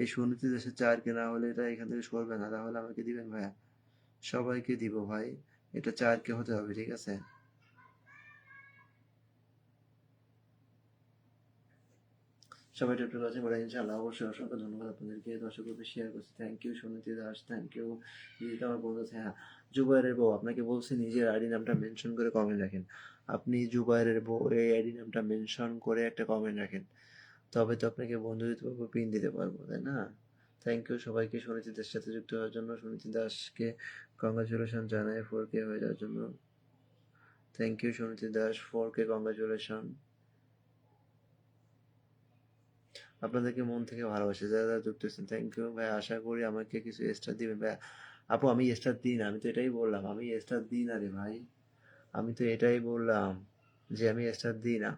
এই সুনীতি দেশে চার কেনা হলে এটা এখান থেকে সরবে না। তাহলে আমাকে দিবেন ভাইয়া? সবাইকে দিব ভাই। এটা চার কে হতে হবে, ঠিক আছে? সবাই টিপটপ আছে, বলে ইনশাআল্লাহ অবশ্যই অসংখ্য ধন্যবাদ আপনাদেরকে। দর্শক গ্রুপে শেয়ার করছি। Thank you Suniti Das. Thank you দিদি আমার আছে হ্যাঁ জুবাইরের বউ। আপনাকে বলছি, নিজের আইডি নামটা মেনশন করে কমেন্ট রাখেন। আপনি জুবাইরের বউ, এই আইডি নামটা মেনশন করে একটা কমেন্ট রাখেন। তবে তো আপনাকে বন্ধু দিতে পারব পিন দিতে পারব, তাই না? থ্যাংক ইউ সবাইকে সুনীতি দাসের সাথে যুক্ত হওয়ার জন্য, সুনীতি দাসকে কংগ্রাচুলেশন জানাই ফোর কে হয়ে যাওয়ার জন্য। Thank you Suniti Das four K congratulation আপনাদেরকে মন থেকে ভালোবাসি, যারা যারা যুক্ত হয়েছেন থ্যাংক ইউ ভাই, আশা করি আমাকে কিছু এক্সট্রা দিবেন। ভাই, আপু, আমি এক্সট্রা দিই না, আমি তো এটাই বললাম, আমি এক্সট্রা দিই না রে ভাই। আমি তো এটাই বললাম যে আমি এক্সট্রা দিই না।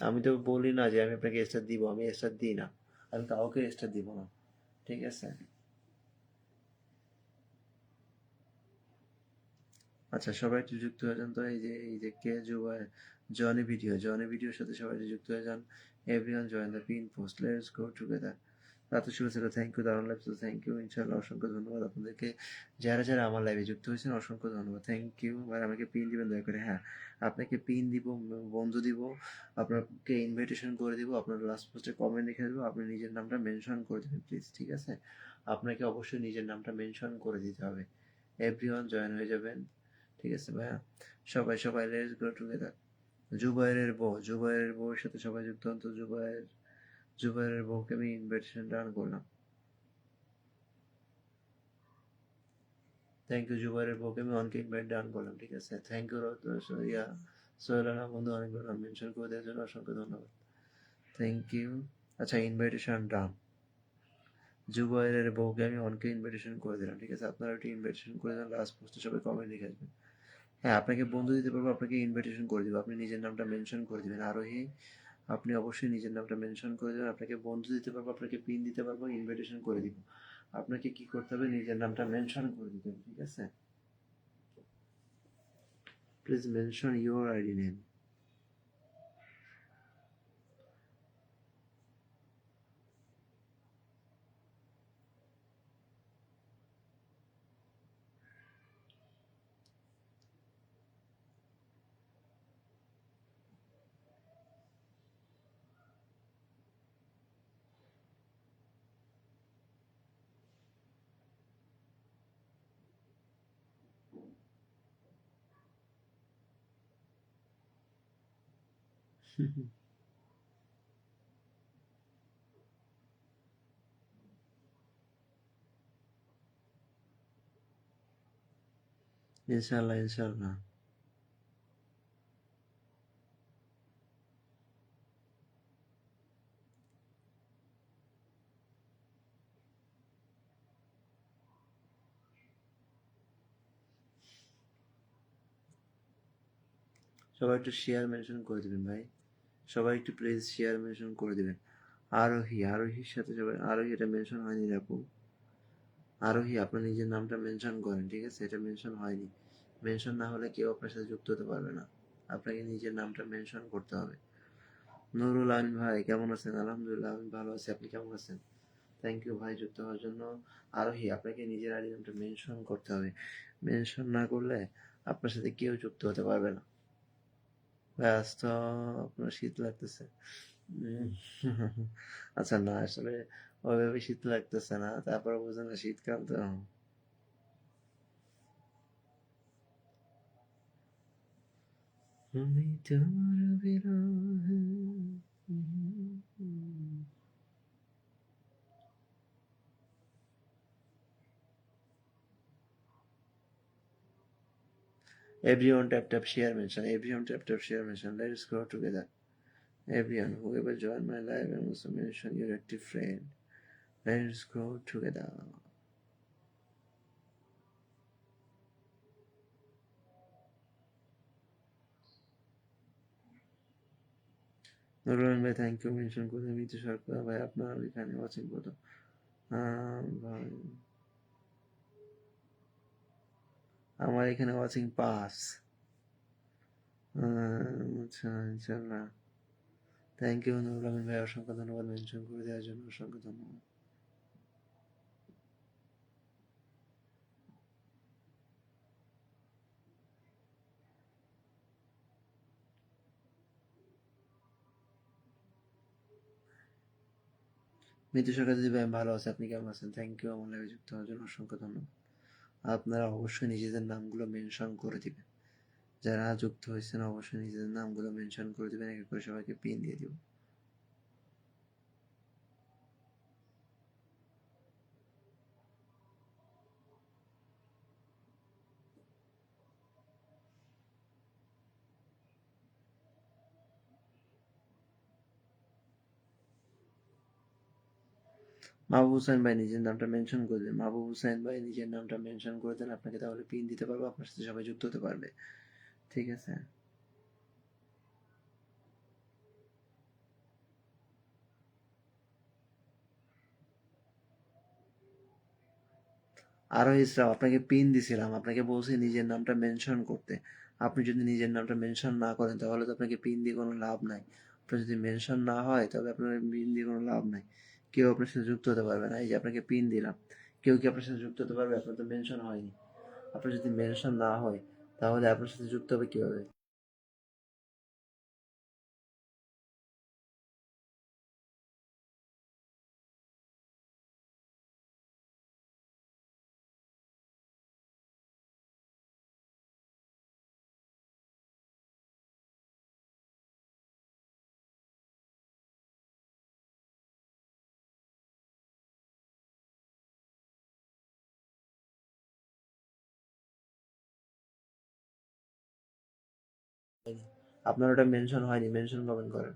আমি তো বলি না যে আমি আপনাকে এক্সট্রা দিব, আমি এক্সট্রা দিই না। আমি কাউকে এক্সট্রা দিব না, ঠিক আছে? আচ্ছা সবাই একটু যুক্ত হয়ে যান তো, এই যে এই যে কে জুবাই জনি ভিডিও জনি ভিডিওর সাথে সবাই যুক্ত হয়ে যান। Everyone join the pin post let's go together রাত শুরু ছিল থ্যাংক ইউ দারুণ লাগছে থ্যাংক ইউ ইনশাআল্লাহ অসংখ্য ধন্যবাদ আপনাদেরকে। যারা যারা আমার লাইভে যুক্ত হয়েছেন, অসংখ্য ধন্যবাদ থ্যাংক ইউ আর আমাকে পিন দিবেন, দয়া করে হ্যাঁ আপনাকে পিন দিব, বন্ধু দিব, আপনাকে ইনভাইটেশন করে দিব, আপনার লাস্ট পোস্টে কমেন্ট লিখে দেবো, আপনি নিজের নামটা মেনশন করে দেবেন প্লিজ ঠিক আছে? আপনাকে অবশ্যই নিজের নামটা মেনশন করে দিতে হবে। এভরিওয়ান জয়েন হয়ে যাবেন, ঠিক আছে ভাইয়া? সবাই সবাই লেটস গো টুগেদার জুবাইরের বউ, জুবাইরের বউয়ের সাথে সবাই যুক্ত হন তো, জুবাইর। জুবাইরের বউকে আমি ইনভাইটেশন ডান করলাম। থ্যাংক ইউ জুবাইরের বউকে আমি অনকে ইনভাইট ডান করলাম, ঠিক আছে? থ্যাংক ইউ ইয়া সোহেলানা বন্ধু, অনেকবার মেনশন করে দেওয়ার জন্য অসংখ্য ধন্যবাদ। থ্যাংক ইউ আচ্ছা ইনভাইটেশন ডান জুবাইরের বউকে আমি অনকে ইনভাইটেশন করে দিলাম, ঠিক আছে? আপনারা একটু ইনভাইটেশন করে দেন লাস্ট পোস্টে সবাই কমেন্ট লিখে আসবেন। হ্যাঁ আপনাকে বন্ধু দিতে পারব, আপনাকে ইনভাইটেশন করে দিব, আপনি নিজের নামটা মেনশন করে দিবেন। আরোহী আপনি অবশ্যই নিজের নামটা মেনশন করে দেবেন, আপনাকে বন্ধু দিতে পারব, আপনাকে পিন দিতে পারব ইনভাইটেশন করে দিব। আপনাকে কি করতে হবে? নিজের নামটা মেনশন করে দিতে হবে ঠিক আছে? Please mention your ID name ইনশাল্লাহ ইনশাল্লাহ সবাই একটু শেয়ার মেনশন করে দিবেন ভাই সবাই একটু প্লিজ শেয়ার মেনশন করে দিবেন। আরোহী, আরোহীর সাথে সবাই আরোহী এটা মেনশন হয়নি আপু। আরোহী আপনার নিজের নামটা মেনশন করেন, ঠিক আছে? এটা মেনশন হয়নি। মেনশন না হলে কেউ আপনার সাথে যুক্ত হতে পারবে না। আপনাকে নিজের নামটা মেনশন করতে হবে। নুরুল আমিন ভাই, কেমন আছেন? আলহামদুলিল্লাহ, আমি ভালো আছি। আপনি কেমন আছেন? থ্যাংক ইউ ভাই যুক্ত হওয়ার জন্য। আরোহী, আপনাকে নিজের আইডি নামটা মেনশন করতে হবে। মেনশন না করলে আপনার সাথে কেউ যুক্ত হতে পারবে না। ব্যাস তো আপনার শীত লাগতেছে। আচ্ছা না আসলে ওইভাবে শীত লাগতেছে না তারপরে বুঝে না শীতকাল তো। আমি তোমার বিরহে Everyone tap tap share mention. Everyone tap tap share mention. Let's go together. Everyone, whoever join my live and also mention your active friend. Let's go together. Nurul ভাই থ্যাংক ইউ মেনশন করে মিতু সরকার ভাই আপনার এখানে ওয়াচিং কত আহ, ভাই আমার এখানে watching pass ইনশাল্লাহ থ্যাংক ইউ নুরুল আমিন ভাই, অসংখ্য ধন্যবাদ মেনশন করে দেওয়ার জন্য, অসংখ্য ধন্যবাদ। মিতু সরকার দিদি ভাই, ভালো আছে, আপনি কেমন আছেন? থ্যাংক ইউ আমার লাইভে যুক্ত হওয়ার জন্য অসংখ্য ধন্যবাদ। আপনারা অবশ্যই নিজেদের নামগুলো মেনশন করে দিবেন। যারা যুক্ত হয়েছেন অবশ্যই নিজেদের নামগুলো মেনশন করে দিবেন। এক করে সবাইকে পিন দিয়ে দিব। মাহবুব হুসাইন ভাই নিজের নামটা মেনশন করে দেন মাহবুব হুসাইন ভাই নিজের নামটা মেনশন করে দেন আপনাকে তাহলে পিন দিতে পারব, আপনার সাথে সবাই যুক্ত হতে পারবে। ঠিক আছে? আরও ইসলাম আপনাকে পিন দিছিলাম, আপনাকে বলছি নিজের নামটা মেনশন করতে। আপনি যদি নিজের নামটা মেনশন না করেন, তাহলে তো আপনাকে পিন দিয়ে কোনো লাভ নাই। আপনার যদি মেনশন না হয় তবে আপনার পিন দিয়ে কোনো লাভ নাই। কেউ আপনার সাথে যুক্ত হতে পারবে না। এই যে আপনাকে পিন দিলাম, কেউ কি আপনার সাথে যুক্ত হতে পারবে? আপনার তো মেনশন হয়নি। আপনার যদি মেনশন না হয়, তাহলে আপনার সাথে যুক্ত হবে কীভাবে? আপনার ওটা মেনশন হয়নি মেনশন কমেন্ট করেন।